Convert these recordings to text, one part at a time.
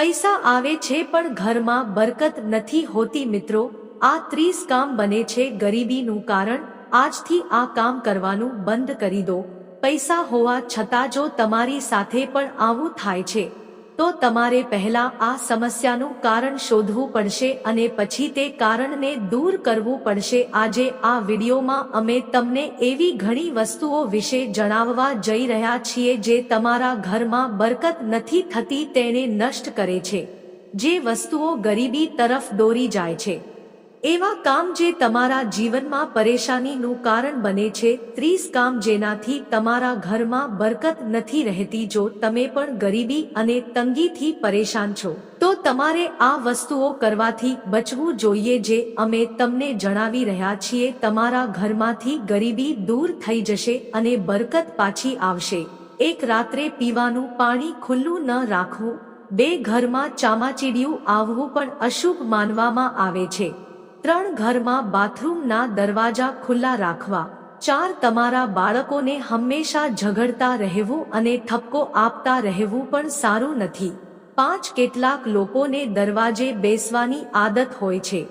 પૈસા આવે છે પણ ઘરમાં બરકત નથી હોતી મિત્રો, આ ત્રીસ કામ બને છે ગરીબીનું કારણ, આજથી આ કામ કરવાનું બંધ કરી દો, પૈસા હોવા છતાં જો તમારી સાથે પણ આવું થાય છે તો તમારે પહેલા આ સમસ્યાનું કારણ શોધવું પડશે અને પછી તે કારણને દૂર કરવું પડશે. આજે આ વિડીયોમાં અમે તમને એવી ઘણી વસ્તુઓ વિશે જણાવવા જઈ રહ્યા છીએ જે તમારા ઘરમાં બરકત નથી થતી, તેને નષ્ટ કરે છે. જે વસ્તુઓ ગરીબી તરફ દોરી જાય છે. એવા કામ જે તમારા જીવનમાં પરેશાનીનું કારણ બને છે, ત્રીસ કામ જેનાથી તમારા ઘરમાં બરકત નથી રહેતી જો તમે પણ ગરીબી અને તંગીથી પરેશાન છો. તો તમારે આ વસ્તુઓ કરવાથી બચવું જોઈએ જે અમે તમને જણાવી રહ્યા છીએ, તમારા ઘરમાંથી ગરીબી દૂર થઈ જશે અને બરકત પાછી આવશે. એક રાત્રે પીવાનું પાણી ખુલ્લું ન રાખવું, બે ઘરમાં ચામાચીડિયું આવવું પણ અશુભ માનવામાં આવે છે. ત્રણ ઘરમાં બાથરૂમના દરવાજા ખુલ્લા રાખવા, ચાર તમારા બાળકોને હંમેશા ઝઘડતા રહેવું અને ઠપકો આપતા રહેવું પણ સારું નથી. પાંચ કેટલાક લોકોને દરવાજે બેસવાની આદત હોય છે.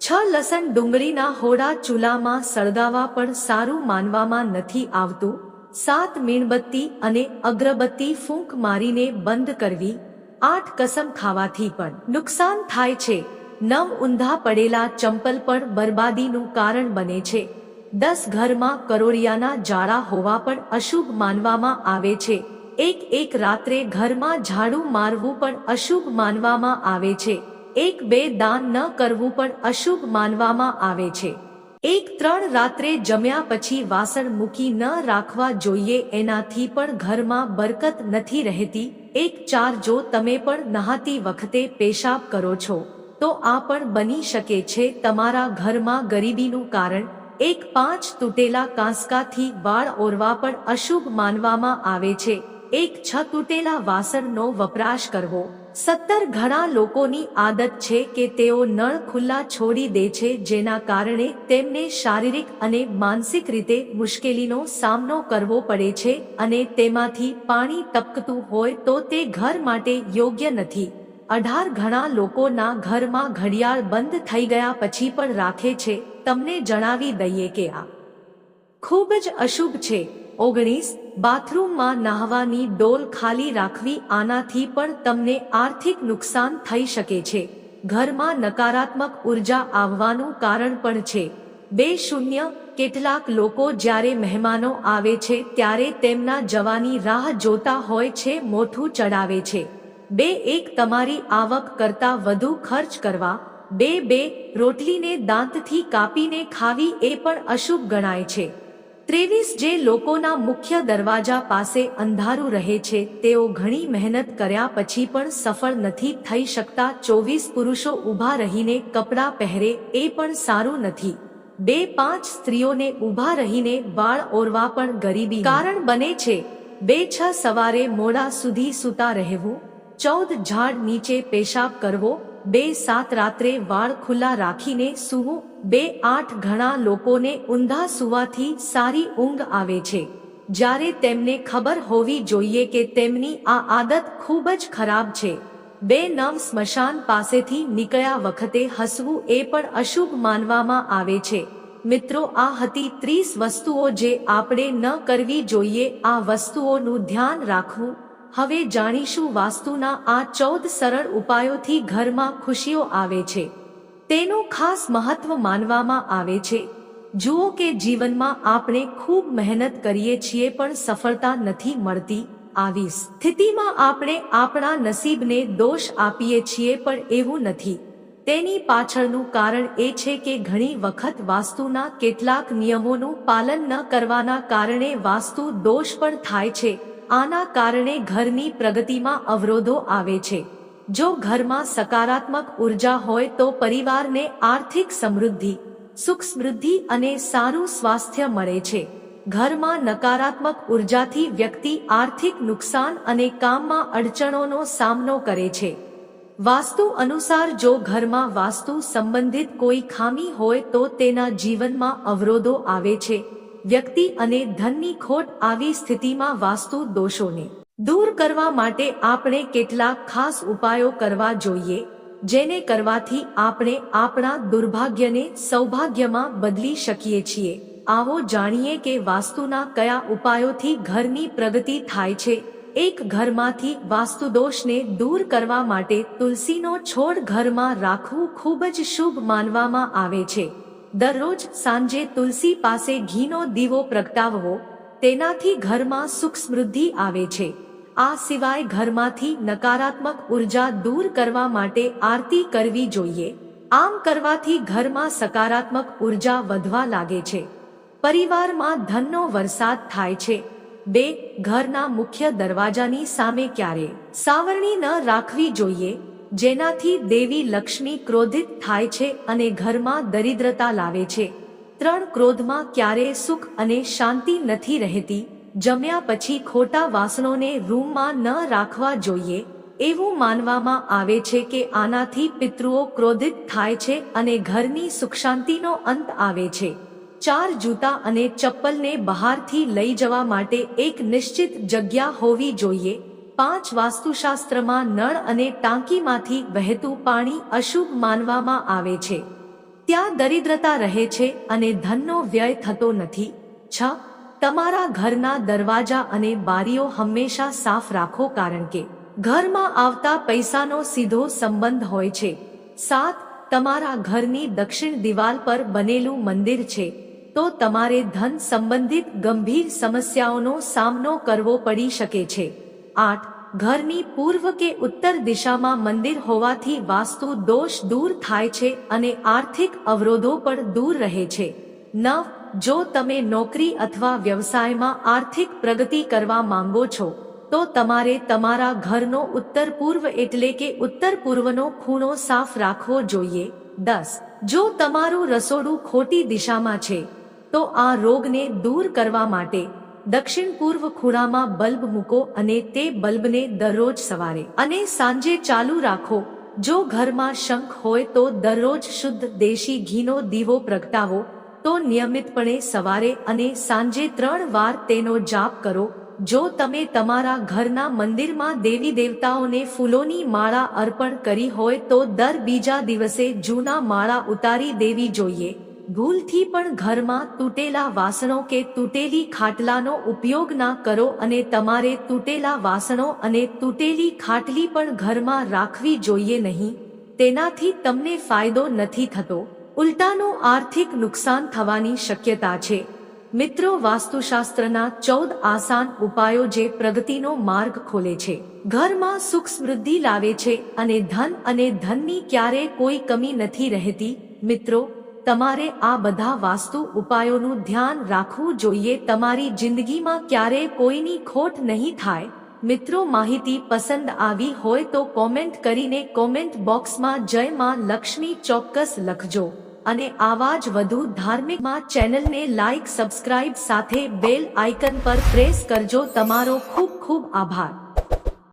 છ લસણ ડુંગળીના હોડા ચૂલામાં સળગાવા પણ સારું માનવામાં નથી આવતું. સાત મીણબત્તી અને અગરબત્તી ફૂંક મારીને બંધ કરવી. આઠ કસમ ખાવાથી પણ નુકસાન થાય છે. નવ ઊંધા પડેલા ચંપલ પણ બરબાદીનું કારણ બને છે. દસ ઘરમાં કરોડિયાના જાળા હોવા પણ અશુભ માનવામાં આવે છે. એક એક રાત્રે ઘરમાં ઝાડુ મારવું પણ અશુભ માનવામાં આવે છે. એક બે દાન ન કરવું પણ અશુભ માનવામાં આવે છે. એક ત્રણ રાત્રે જમ્યા પછી વાસણ મૂકી ન રાખવા જોઈએ એનાથી પણ ઘરમાં બરકત નથી રહેતી. એક ચાર જો તમે પણ નહાતી વખતે પેશાબ કરો છો. તો આ પણ બની શકે છે તમારા ઘરમાં ગરીબીનું કારણ. એક પાંચ તૂટેલા કાંસકાથી વાળ ઓરવા પણ અશુભ માનવામાં આવે છે. એક છ તૂટેલા વાસણનો વપરાશ કરવો. સત્તર ઘણા લોકોની આદત છે કે તેઓ નળ ખુલ્લા છોડી દે છે જેના કારણે તેમને શારીરિક અને માનસિક રીતે મુશ્કેલીનો સામનો કરવો પડે છે અને તેમાંથી પાણી ટપકતું હોય તો તે ઘર માટે યોગ્ય નથી. અઢાર ઘણા લોકોના ઘરમાં ઘડિયાળ બંધ થઈ ગયા પછી પણ રાખે છે. તમને જણાવી દઈએ કે આ ખૂબ જ અશુભ છે. ઓગણીસ, બાથરૂમમાં નાહવાની ડોલ ખાલી રાખવી આનાથી પણ તમને આર્થિક નુકસાન થઈ શકે છે. ઘરમાં નકારાત્મક ઊર્જા આવવાનું કારણ પણ છે. બે શૂન્ય, કેટલાક લોકો જ્યારે મહેમાનો આવે છે ત્યારે તેમના જવાની રાહ જોતા હોય છે મોઠું ચડાવે છે. બે એક તમારી આવક કરતા વધુ ખર્ચ કરવા, બે બે રોટલીને દાંતથી કાપીને ખાવી એ પણ અશુભ ગણાય છે. ત્રેવીસ જે લોકોના મુખ્ય દરવાજા પાસે અંધારું રહે છે, તેઓ ઘણી મહેનત કર્યા પછી પણ સફળ નથી થઈ શકતા, ચોવીસ પુરુષો ઊભા રહીને કપડાં પહેરે એ પણ સારું નથી. બે પાંચ સ્ત્રીઓને ઊભા રહીને વાળ ઓરવા પણ ગરીબી કારણ બને છે, બે છ સવારે મોડા સુધી સૂતા રહેવું ચૌદ ઝાડ નીચે પેશાબ કરવો, બે સાત રાત્રે વાળ ખુલ્લા રાખીને સૂવું, બે આઠ ઘણા લોકોને ઊંધા સુવાથી સારી ઊંઘ આવે છે. જ્યારે તેમને ખબર હોવી જોઈએ કે તેમની આ આદત ખૂબ જ ખરાબ છે. બે નવ સ્મશાન પાસેથી નીકળ્યા વખતે હસવું એ પણ અશુભ માનવામાં આવે છે. મિત્રો, આ હતી ત્રીસ વસ્તુઓ જે આપણે ન કરવી જોઈએ. આ વસ્તુઓનું ધ્યાન રાખવું હવે જાણીશું વાસ્તુના આ ચૌદ સરળ ઉપાયોથી ઘરમાં ખુશીઓ આવે છે. તેનું ખાસ મહત્વ માનવામાં આવે છે. જુઓ કે જીવનમાં આપણે ખૂબ મહેનત કરીએ છીએ પણ સફળતા નથી મળતી. આવી સ્થિતિમાં આપણે આપણા નસીબને દોષ આપીએ છીએ પણ એવું નથી. તેની પાછળનું કારણ એ છે કે ઘણી વખત વાસ્તુના કેટલાક નિયમોનું પાલન ન કરવાના કારણે વાસ્તુ દોષ પણ થાય છે. આના કારણે ઘરની પ્રગતિમાં અવરોધો આવે છે. જો ઘરમાં સકારાત્મક ઊર્જા હોય તો પરિવારને આર્થિક સમૃદ્ધિ, સુખ સમૃદ્ધિ અને સારું સ્વાસ્થ્ય મળે છે. ઘરમાં નકારાત્મક ઉર્જાથી વ્યક્તિ આર્થિક નુકસાન અને કામમાં અડચણોનો સામનો કરે છે. વાસ્તુ અનુસાર જો ઘરમાં વાસ્તુ સંબંધિત કોઈ ખામી હોય તો તેના જીવનમાં અવરોધો આવે છે. વ્યક્તિ અને ધનની ખોટ આવી સ્થિતિમાં વાસ્તુ દોષોને દૂર કરવા માટે આપણે કેટલાક ખાસ ઉપાયો કરવા જોઈએ, જેને કરવાથી આપણે આપણા દુર્ભાગ્યને સૌભાગ્યમાં બદલી શકીએ છીએ. આવો જાણીએ કે વાસ્તુના કયા ઉપાયોથી ઘરની પ્રગતિ થાય છે. એક ઘરમાંથી વાસ્તુદોષને દૂર કરવા માટે તુલસીનો છોડ ઘરમાં રાખવું ખૂબ જ શુભ માનવામાં આવે છે. દરરોજ સાંજે તુલસી પાસે ઘીનો દીવો પ્રગટાવવો તેનાથી ઘરમાં સુખ સમૃદ્ધિ આવે છે. આ સિવાય ઘરમાંથી નકારાત્મક ઊર્જા દૂર કરવા માટે આરતી કરવી જોઈએ. આમ કરવાથી ઘરમાં સકારાત્મક ઊર્જા વધવા લાગે છે. પરિવારમાં ધનનો વરસાદ થાય છે. બે, ઘરના મુખ્ય દરવાજાની સામે ક્યારે સાવરણી ન રાખવી જોઈએ. જેનાથી દેવી લક્ષ્મી ક્રોધિત થાય છે અને ઘરમાં દરિદ્રતા લાવે છે. ત્રણ ક્રોધમાં ક્યારેય સુખ અને શાંતિ નથી રહેતી. જમ્યા પછી ખોટા વાસણોને રૂમમાં ન રાખવા જોઈએ. એવું માનવામાં આવે છે કે આનાથી પિતૃઓ ક્રોધિત થાય છે અને ઘરની સુખશાંતિનો અંત આવે છે. ચાર જૂતા અને ચપ્પલને બહારથી લઈ જવા માટે એક નિશ્ચિત જગ્યા હોવી જોઈએ. પાંચ વાસ્તુશાસ્ત્રમાં નળ અને ટાંકીમાંથી વહેતું પાણી અશુભ માનવામાં આવે છે. ત્યાં દરિદ્રતા રહે છે અને ધનનો વ્યય થતો નથી. છ, તમારા ઘરના દરવાજા અને બારીઓ હંમેશા સાફ રાખો કારણ કે ઘરમાં આવતા પૈસાનો સીધો સંબંધ હોય છે. સાત, તમારા ઘરની દક્ષિણ દિવાલ પર બનેલું મંદિર છે. તો તમારે ધન સંબંધિત ગંભીર સમસ્યાઓનો સામનો કરવો પડી શકે છે. આઠ, ઘરની પૂર્વ કે ઉત્તર દિશામાં મંદિર હોવાથી વાસ્તુ દોષ દૂર થાય છે અને આર્થિક અવરોધો પણ દૂર રહે છે. નવ, જો તમે નોકરી અથવા વ્યવસાયમાં આર્થિક પ્રગતિ કરવા માંગો છો, તો તમારે તમારા ઘરનો ઉત્તર પૂર્વ એટલે કે ઉત્તર પૂર્વનો ખૂણો સાફ રાખવો જોઈએ. દસ, જો તમારું રસોડું ખોટી દિશામાં છે, તો આ રોગને દૂર કરવા માટે દક્ષિણ પૂર્વ ખૂણામાં બલ્બ મૂકો અને તે બલ્બને દરરોજ સવારે અને સાંજે ચાલુ રાખો. જો ઘરમાં શંખ હોય તો દરરોજ શુદ્ધ દેશી ઘીનો દીવો પ્રગટાવો. તો નિયમિતપણે સવારે અને સાંજે ત્રણ વાર તેનો જાપ કરો. જો તમે તમારા ઘરના મંદિરમાં દેવી દેવતાઓને ફૂલોની માળા અર્પણ કરી હોય તો દર બીજા દિવસે જૂના માળા ઉતારી દેવી જોઈએ. ભૂલથી પણ ઘરમાં તૂટેલા વાસણો કે તૂટેલી ખાટલાનો ઉપયોગ ના કરો અને તમારે તૂટેલા વાસણો અને તૂટેલી ખાટલી પણ ઘરમાં રાખવી જોઈએ નહીં. તેનાથી તમને ફાયદો નથી થતો. ઉલટાનું આર્થિક નુકસાન થવાની શક્યતા છે. મિત્રો, વાસ્તુશાસ્ત્રના ચૌદ આસાન ઉપાયો જે પ્રગતિનો માર્ગ ખોલે છે. ઘરમાં સુખ સમૃદ્ધિ લાવે છે અને ધન અને ધનની ક્યારે કોઈ કમી નથી રહેતી. મિત્રો તમારે આ બધા વાસ્તુ ઉપાયોનું ધ્યાન રાખવું જોઈએ. તમારી જિંદગીમાં ક્યારે કોઈની ખોટ નહીં થાય. મિત્રો, માહિતી પસંદ આવી હોય તો કોમેન્ટ કરીને કોમેન્ટ બોક્સમાં જય માં લક્ષ્મી ચોક્કસ લખજો. અને આવા જ વધુ ધાર્મિકમાં ચેનલને લાઇક સબસ્ક્રાઇબ સાથે બેલ આઇકન પર પ્રેસ કરજો. તમારો ખૂબ ખૂબ આભાર.